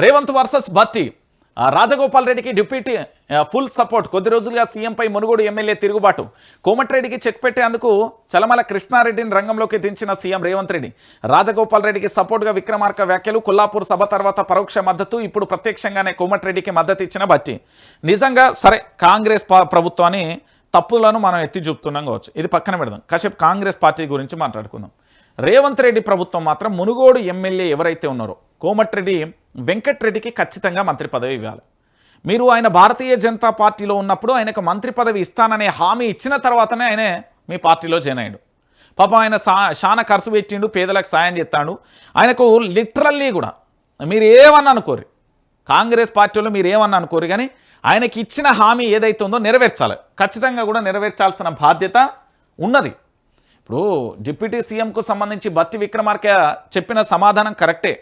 Revanth versus Bhatti. Rajagopal రెడ్డికి deputy full support. కొద్ది రోజులుగా సీఎంపై మునుగోడు ఎమ్మెల్యే తిరుగుబాటు. కోమటిరెడ్డికి చెక్ పెట్టేందుకు చలమల కృష్ణారెడ్డిని రంగంలోకి దించిన సీఎం రేవంత్ రెడ్డి. రాజగోపాల్ రెడ్డికి సపోర్ట్గా విక్రమార్క వ్యాఖ్యలు కొల్లాపూర్ సభ తర్వాత పరోక్ష మద్దతు ఇప్పుడు ప్రత్యక్షంగానే కోమటిరెడ్డికి మద్దతు ఇచ్చిన భట్టి. నిజంగా సరే కాంగ్రెస్ ప్రభుత్వాన్ని తప్పులను మనం ఎత్తి చూపుతున్నాం కావచ్చు. ఇది పక్కన పెడదాం. కాసేపు కాంగ్రెస్ పార్టీ గురించి మాట్లాడుకుందాం. రేవంత్ రెడ్డి ప్రభుత్వం మాత్రం మునుగోడు ఎమ్మెల్యే ఎవరైతే ఉన్నారో కోమటిరెడ్డి వెంకట్రెడ్డికి ఖచ్చితంగా మంత్రి పదవి ఇవ్వాలి. మీరు ఆయన భారతీయ జనతా పార్టీలో ఉన్నప్పుడు ఆయనకు మంత్రి పదవి ఇస్తాననే హామీ ఇచ్చిన తర్వాతనే ఆయనే మీ పార్టీలో జాయిన్ అయ్యాడు. పాపం ఆయన సా చాలా ఖర్చు పెట్టిండు పేదలకు సాయం చేస్తాడు. ఆయనకు లిటరల్లీ కూడా మీరు ఏమన్నా అనుకోరు. కాంగ్రెస్ పార్టీలో మీరు ఏమన్నా అనుకోరు కానీ ఆయనకి ఇచ్చిన హామీ ఏదైతే ఉందో నెరవేర్చాలి. ఖచ్చితంగా కూడా నెరవేర్చాల్సిన బాధ్యత ఉన్నది. ఇప్పుడు డిప్యూటీ సీఎంకు సంబంధించి బత్తి విక్రమార్క చెప్పిన సమాధానం కరెక్టే.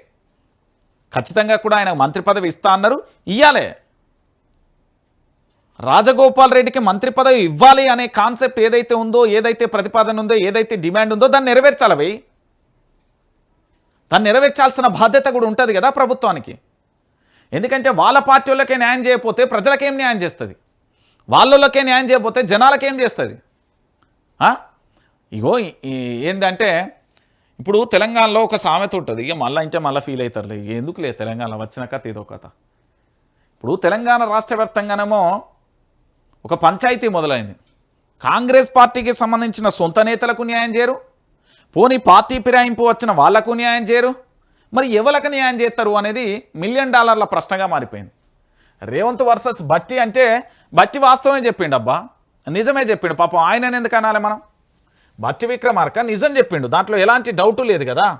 ఖచ్చితంగా కూడా ఆయన మంత్రి పదవి ఇస్తా అన్నారు. ఇయ్యాలే. రాజగోపాల్ రెడ్డికి మంత్రి పదవి ఇవ్వాలి అనే కాన్సెప్ట్ ఏదైతే ఉందో ఏదైతే ప్రతిపాదన ఉందో ఏదైతే డిమాండ్ ఉందో దాన్ని నెరవేర్చాలి అవి దాన్ని నెరవేర్చాల్సిన బాధ్యత కూడా ఉంటుంది కదా ప్రభుత్వానికి. ఎందుకంటే వాళ్ళ పార్టీలకే న్యాయం చేయకపోతే ప్రజలకేం న్యాయం చేస్తుంది? వాళ్ళలోకే న్యాయం చేయకపోతే జనాలకేం చేస్తుంది? ఇగో ఏంటంటే ఇప్పుడు తెలంగాణలో ఒక సామెత ఉంటుంది. ఇక మళ్ళీ ఇంటే మళ్ళీ ఫీల్ అవుతారులే ఎందుకులే తెలంగాణ వచ్చిన కథ ఇదో కథ. ఇప్పుడు తెలంగాణ రాష్ట్ర వ్యాప్తంగానేమో ఒక పంచాయతీ మొదలైంది. కాంగ్రెస్ పార్టీకి సంబంధించిన సొంత నేతలకు న్యాయం చేయరు. పోనీ పార్టీ ఫిరాయింపు వచ్చిన వాళ్ళకు న్యాయం చేయరు. మరి ఎవరికి న్యాయం చేస్తారు అనేది మిలియన్ డాలర్ల ప్రశ్నగా మారిపోయింది. రేవంత్ వర్సెస్ బట్టి అంటే బట్టి వాస్తవమే చెప్పిండు అబ్బా. నిజమే చెప్పిండు. పాపం ఆయన ఎందుకు అనాలి మనం? భట్టి విక్రమార్క నిజం చెప్పిండు. దాంట్లో ఎలాంటి డౌటు లేదు కదా.